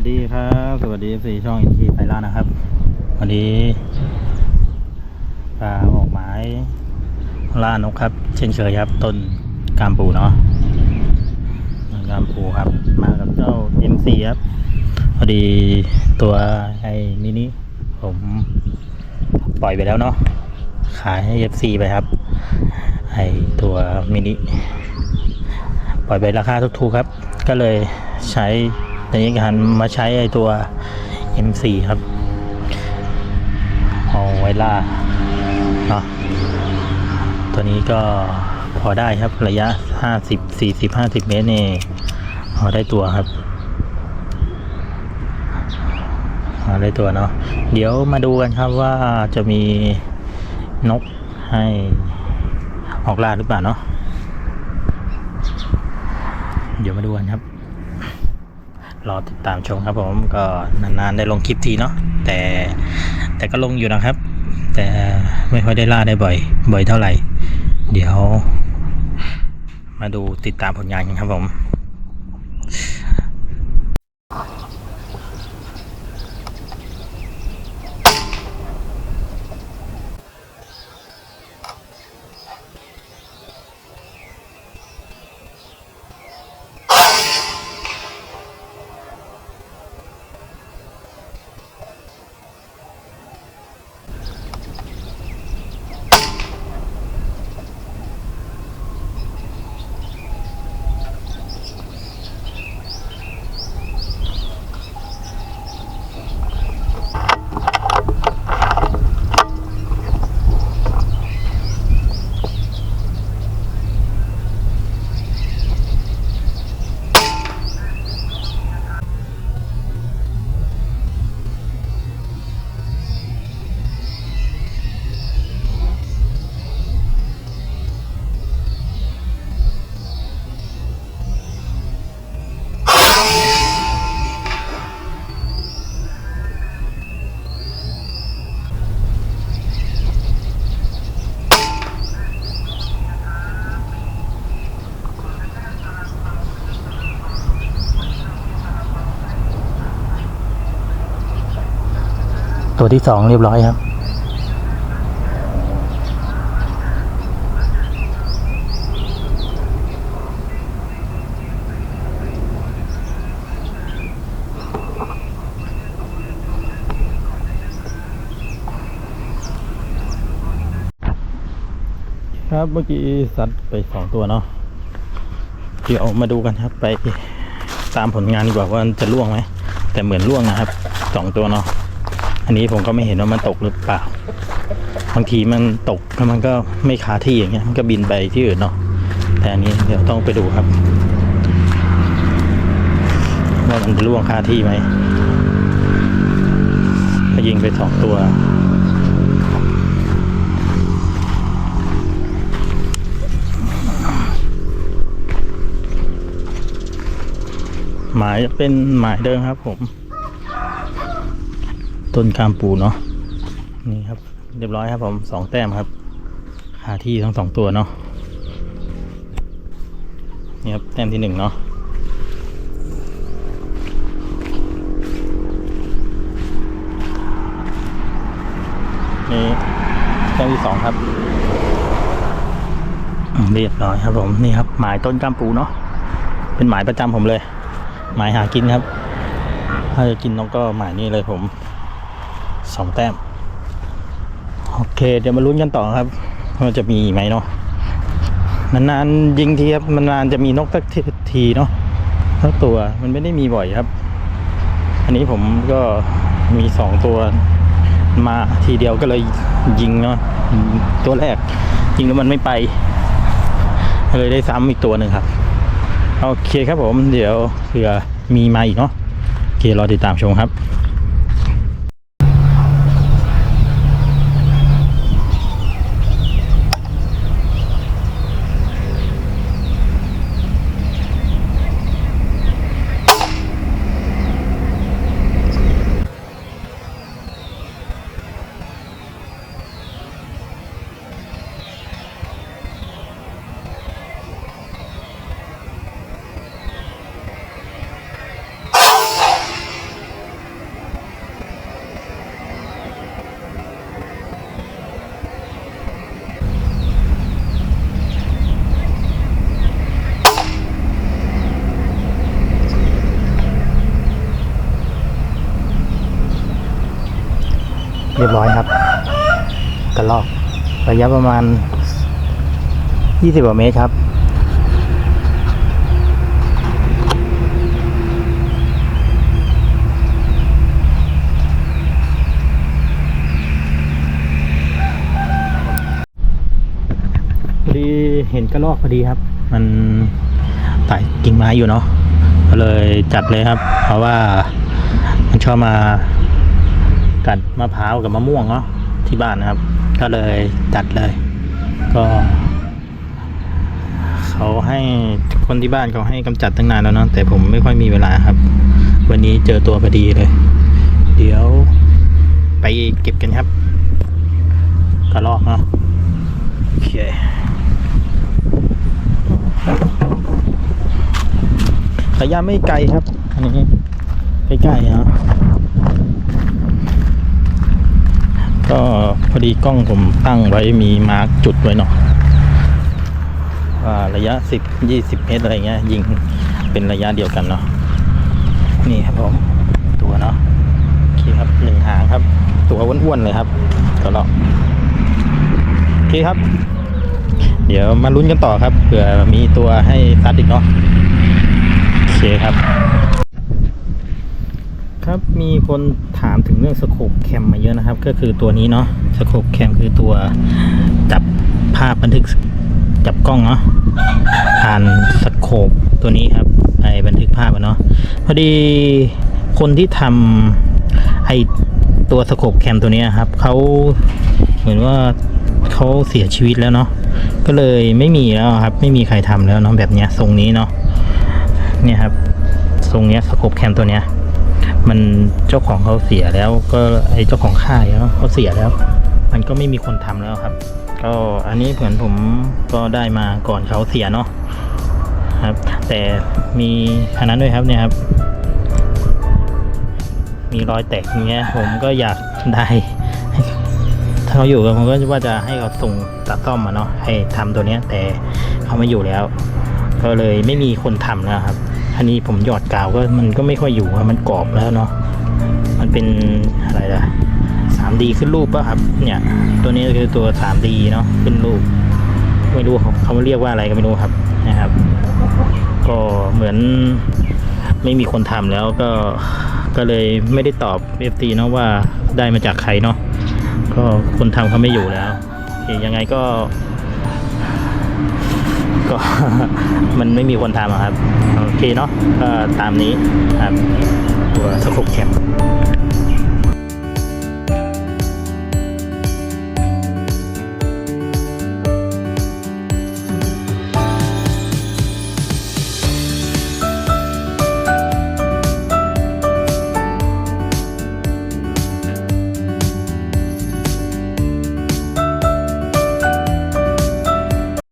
วัสดีครับ สวัสดีสี่ช่องอินทีไปล่านะครับ วันนี้ปลาออกหมายล่านกครับ เช่นเคยครับต้นกามปูเนาะกามปูครับ มากับเจ้า M4 ครับพอดีตัวไอ้มินิผมปล่อยไปแล้วเนาะขายให้ FC ไปครับ ไอ้ตัวมินิปล่อยไปราคาถูกๆครับ ก็เลยใช้ ในการมาใช้ไอตัว M4 ครับเอาไวล่าเนาะตัวนี้ก็พอได้ครับระยะ 50 40 50 เมตรนี่พอได้ตัวครับพอได้ตัวเนาะเดี๋ยวมาดูกันครับว่าจะมีนกให้ออกล่าหรือเปล่าเนาะเดี๋ยวมาดูกันครับ รอติดตามชมครับผมก็นานๆได้ลงคลิปทีเนาะแต่แต่ก็ลงอยู่นะครับ แต่ไม่ค่อยได้ล่าได้บ่อย บ่อยเท่าไหร่ เดี๋ยว มาดูติดตามผลงานกันครับผม ตัวที่สองเรียบร้อยครับ ครับเมื่อกี้ซัดไปสองตัวเนาะเดี๋ยวมาดูกันครับไปตามผลงานดีกว่าว่าจะล่วงไหมแต่เหมือนล่วงนะครับสองตัวเนาะ อันนี้ผมก็ไม่เห็นว่ามันตกหรือเปล่า บางทีมันตกแล้วมันก็ไม่คาที่อย่างเงี้ย มันก็บินไปที่อื่นเนาะ แต่อันนี้เดี๋ยวต้องไปดูครับ ว่ามันจะล่วงคาที่ไหมก็ยิงไปสองตัวหมายจะเป็นหมายเดิมครับผม ต้นกามปูเนาะนี่ครับ เรียบร้อยครับผมสองแต้มครับคาที่ทั้งสองตัวเนาะนี่ครับแต้มที่หนึ่งเนาะนี่แต้มที่สองครับเรียบร้อยครับผมนี่ครับหมายต้นกามปูเนาะเป็นหมายประจำผมเลย หมายหากินครับ ถ้าจะกินนกก็หมายนี้เลยผม สองแต้ม โอเค เดี๋ยวมาลุ้นกันต่อครับว่าจะมีไหมเนาะนานๆยิงทีครับมันนานจะมีนกสักทีทีเนาะสักตัวมันไม่ได้มีบ่อยครับ อันนี้ผมก็มีสองตัวมาทีเดียวก็เลยยิงเนาะตัวแรกยิงแล้วมันไม่ไปเลยได้ซ้ำอีกตัวหนึ่งครับ โอเคครับผม เดี๋ยวเผื่อมีมาอีกเนาะโอเครอติดตามชมครับ เรียบร้อยครับกระลอกระยะประมาณ 20กว่าเมตรครับ พอดีเห็นกระรอกพอดีครับ มันไต่กิ่งไม้อยู่เนาะก็เลยจัดเลยครับ เพราะว่ามันชอบมา กัดมะพร้าวกับมะม่วงเนาะที่บ้านนะครับ ก็เลยจัดเลย ก็เขาให้คนที่บ้านเขาให้กำจัดตั้งนานแล้วเนาะแต่ผมไม่ค่อยมีเวลาครับ วันนี้เจอตัวพอดีเลย เดี๋ยวไปเก็บกันครับกระรอกเนาะโอเคระยะไม่ไกลครับ อันนี้ใกล้ๆเนาะ ก็พอดีกล้องผมตั้งไว้มีมาร์กจุดไว้เนาะว่าระยะ 10 20 เมตรอะไรเงี้ยยิงเป็นระยะเดียวกันเนาะนี่ครับผมตัวเนาะโอเคครับหนึ่งหางครับ ตัวอ้วนๆเลยครับตัวเราโอเคครับ เดี๋ยวมาลุ้นกันต่อครับเผื่อมีตัวให้ซัดอีกเนาะโอเคครับ ครับมีคนถามถึงเรื่องสโคปแคมมาเยอะนะครับ ก็คือตัวนี้เนาะสโคปแคมคือตัวจับภาพบันทึกจับกล้องเนาะผ่านสโคปตัวนี้ครับไอ้บันทึกภาพเนาะพอดีคนที่ทำไอตัวสโคปแคมตัวนี้ครับเขาเหมือนว่าเขาเสียชีวิตแล้วเนาะก็เลยไม่มีแล้วครับ ไม่มีใครทำแล้วเนาะแบบเนี้ยทรงนี้เนาะเนี่ยครับทรงเนี้ยสโคปแคมตัวเนี้ย มันเจ้าของเขาเสียแล้ว ก็ไอเจ้าของค่ายเขาเสียแล้ว มันก็ไม่มีคนทำแล้วครับ ก็อันนี้เหมือนผมก็ได้มาก่อนเขาเสียเนาะครับ แต่มีอันนั้นด้วยครับเนี่ยครับ มีรอยแตกอย่างเงี้ย ผมก็อยากได้ถ้าเขาอยู่กันผมก็ว่าจะให้เขาส่งตัดซ่อมมาเนาะให้ทำตัวเนี้ย แต่เขาไม่อยู่แล้ว ก็เลยไม่มีคนทำแล้วครับ อันนี้ผมหยอดกาวก็มันก็ไม่ค่อยอยู่อะมันกรอบแล้วเนาะมันเป็นอะไรล่ะ 3D ขึ้นรูปป่ะครับ เนี่ย ตัวนี้คือตัว 3D เนาะขึ้นรูป ไม่รู้เขาเขาเรียกว่าอะไรก็ไม่รู้ครับนะครับ ก็เหมือนไม่มีคนทำแล้วก็ก็เลยไม่ได้ตอบ FT เนาะว่าได้มาจากใครเนาะก็คนทำเขาไม่อยู่แล้วยังไงก็ ก็มันไม่มีคนทำครับ โอเคเนาะก็ตามนี้ครับตัวสกุปแคม